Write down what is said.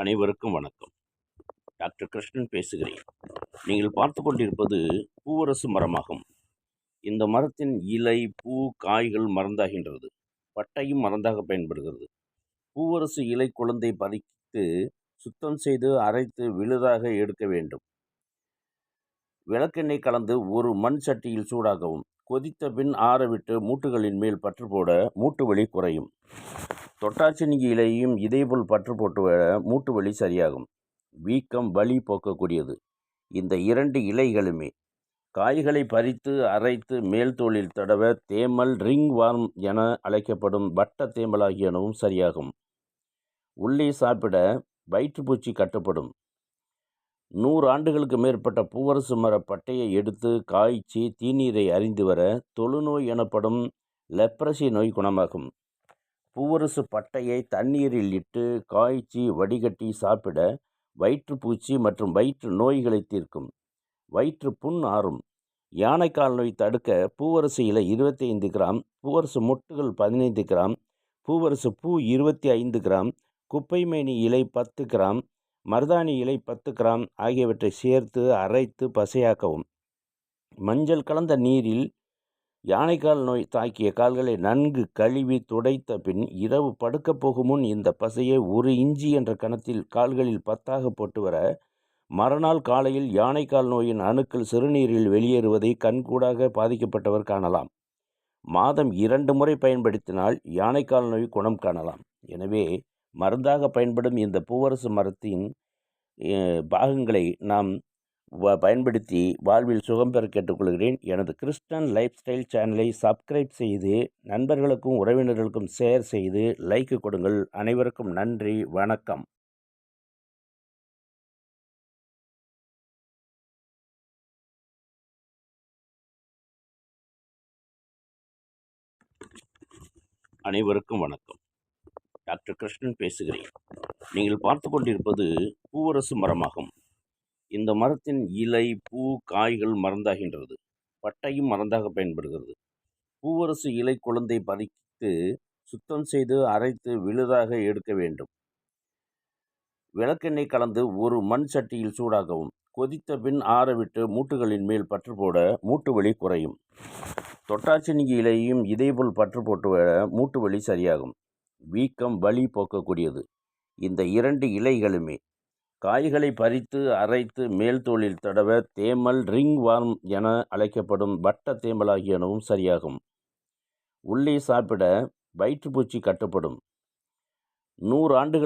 அனைவருக்கும் வணக்கம். டாக்டர் கிருஷ்ணன் பேசுகிறேன். நீங்கள் பார்த்து கொண்டிருப்பது பூவரசு மரமாகும். இந்த மரத்தின் இலை பூ காய்கள் மருந்தாகின்றது பட்டையும் மருந்தாக பயன்படுகிறது. பூவரசு இலை குழந்தை பறித்து சுத்தம் செய்து அரைத்து விழுதாக எடுக்க வேண்டும். விளக்கெண்ணெய் கலந்து ஒரு மண் சட்டியில் சூடாகவும் கொதித்த பின் ஆறவிட்டு மூட்டுகளின் மேல் பற்று போட மூட்டு வலி குறையும். தொட்டாச்சினிங்கி இலையும் இதேபோல் பற்று போட்டு வர மூட்டு வலி சரியாகும். வீக்கம் வலி போக்கக்கூடியது. இந்த இரண்டு இலைகளுமே காய்களை பறித்து அரைத்து மேல் தோலில் தடவ தேமல் ரிங் வார்ம் என அழைக்கப்படும் வட்ட தேமல் ஆகியனவும் சரியாகும். உள்ளே சாப்பிட வயிற்றுப்பூச்சி கட்டுப்படும். நூறு ஆண்டுகளுக்கு மேற்பட்ட பூவரசு மர பட்டையை எடுத்து காய்ச்சி தீநீரை அறிந்து வர தொழுநோய் எனப்படும் லெப்ரசி நோய் குணமாகும். பூவரசு பட்டையை தண்ணீரில் இட்டு காய்ச்சி வடிகட்டி சாப்பிட வயிற்றுப்பூச்சி மற்றும் வயிற்று நோய்களை தீர்க்கும். வயிற்று புண் ஆறும். யானைக்கால் நோய் தடுக்க பூவரசு இலை இருபத்தி ஐந்து கிராம் பூவரசு மொட்டுகள் பதினைந்து கிராம் பூவரசு பூ இருபத்தி ஐந்து கிராம் குப்பைமேனி இலை பத்து கிராம் மருதாணி இலை பத்து கிராம் ஆகியவற்றை சேர்த்து அரைத்து பசையாக்கவும். மஞ்சள் கலந்த நீரில் யானைக்கால் நோய் தாக்கிய கால்களை நன்கு கழுவி துடைத்த பின் இரவு படுக்கப் போகும் முன் இந்த பசையை ஒரு இஞ்சி என்ற கணத்தில் கால்களில் பத்தாக போட்டு வர மறுநாள் காலையில் யானைக்கால் நோயின் அணுக்கள் சிறுநீரில் வெளியேறுவதை கண்கூடாக பாதிக்கப்பட்டவர் காணலாம். மாதம் இரண்டு முறை பயன்படுத்தினால் யானைக்கால் நோய் குணம் காணலாம். எனவே மருந்தாக பயன்படும் இந்த பூவரசு மரத்தின் பாகங்களை நாம் பயன்படுத்தி வாழ்வில் சுகம் பெற கேட்டுக்கொள்கிறேன். எனது கிறிஸ்டன் லைஃப் ஸ்டைல் சேனலை சப்ஸ்கிரைப் செய்து நண்பர்களுக்கும் உறவினர்களுக்கும் ஷேர் செய்து லைக்கு கொடுங்கள். அனைவருக்கும் நன்றி. வணக்கம். அனைவருக்கும் வணக்கம். டாக்டர் கிருஷ்ணன் பேசுகிறேன். நீங்கள் பார்த்து கொண்டிருப்பது பூவரசு மரமாகும். இந்த மரத்தின் இலை பூ காய்கள் மருந்தாகின்றது. பட்டையும் மருந்தாக பயன்படுகிறது. பூவரசு இலை குழந்தை பறித்து சுத்தம் செய்து அரைத்து விழுதாக எடுக்க வேண்டும். விளக்கெண்ணெய் கலந்து ஒரு மண் சட்டியில் சூடாகவும் கொதித்த பின் ஆறவிட்டு மூட்டுகளின் மேல் பற்று போட மூட்டு வலி குறையும். தொட்டாச்சினி இலையும் இதேபோல் பற்று போட்டு விட மூட்டு வலி சரியாகும். வீக்கம் வலி போக்கக்கூடியது. இந்த இரண்டு இலைகளுமே காய்களை பறித்து அரைத்து மேல் தோலில் தடவ தேமல் ரிங் வார்ம் என அழைக்கப்படும் வட்ட தேமல் ஆகியனவும் சரியாகும். உள்ளே சாப்பிட வயிற்றுப்பூச்சி கட்டப்படும். நூறு ஆண்டுகள்